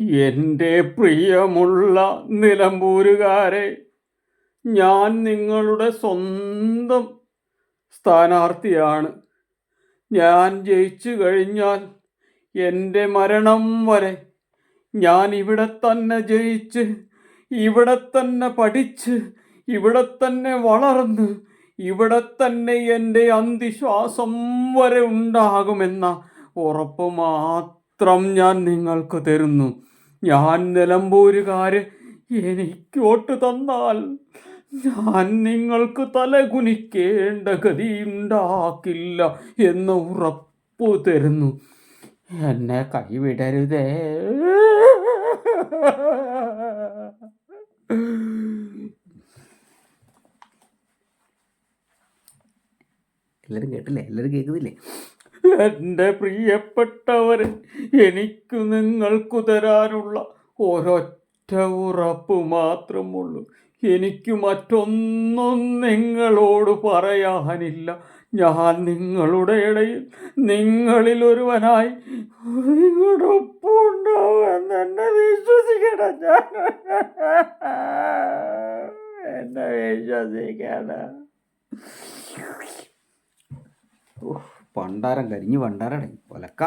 എന്റെ പ്രിയമുള്ള നിലമ്പൂരുകാരെ ഞാൻ നിങ്ങളുടെ സ്വന്തം സ്ഥാനാർത്ഥിയാണ്. ഞാൻ ജയിച്ചു കഴിഞ്ഞാൽ എന്റെ മരണം വരെ ഞാൻ ഇവിടെ തന്നെ ജയിച്ച് ഇവിടെ തന്നെ പഠിച്ച് ഇവിടെ തന്നെ വളർന്ന് ഇവിടെ തന്നെ എന്റെ അന്തിശ്വാസം വരെ ഉണ്ടാകുമെന്ന ഉറപ്പ് മാത്രം ഞാൻ നിങ്ങൾക്ക് തരുന്നു. ഞാൻ നിലമ്പൂരുകാര് എനിക്കോട്ട് തന്നാൽ ഞാൻ നിങ്ങൾക്ക് തലകുനിക്കേണ്ട ഗതി ഉണ്ടാക്കില്ല എന്ന് ഉറപ്പു തരുന്നു. എന്നെ കൈവിടരുതേ. എല്ലാവരും കേട്ടില്ലേ? എല്ലാവരും കേൾക്കുന്നില്ലേ? എന്റെ പ്രിയപ്പെട്ടവരെ എനിക്ക് നിങ്ങൾക്കു തരാനുള്ള ഒരൊറ്റ ഉറപ്പ് മാത്രമുള്ളൂ. എനിക്ക് മറ്റൊന്നും നിങ്ങളോട് പറയാനില്ല. ഞാൻ നിങ്ങളുടെ ഇടയിൽ നിങ്ങളിൽ ഒരുവനായി നിങ്ങളുടെ ഒപ്പം എന്നെ വിശ്വസിക്കണം ഞാൻ എന്നെ വിശ്വസിക്കണം ഓ കരിഞ്ഞ് അടങ്ങി ഒലക്ക.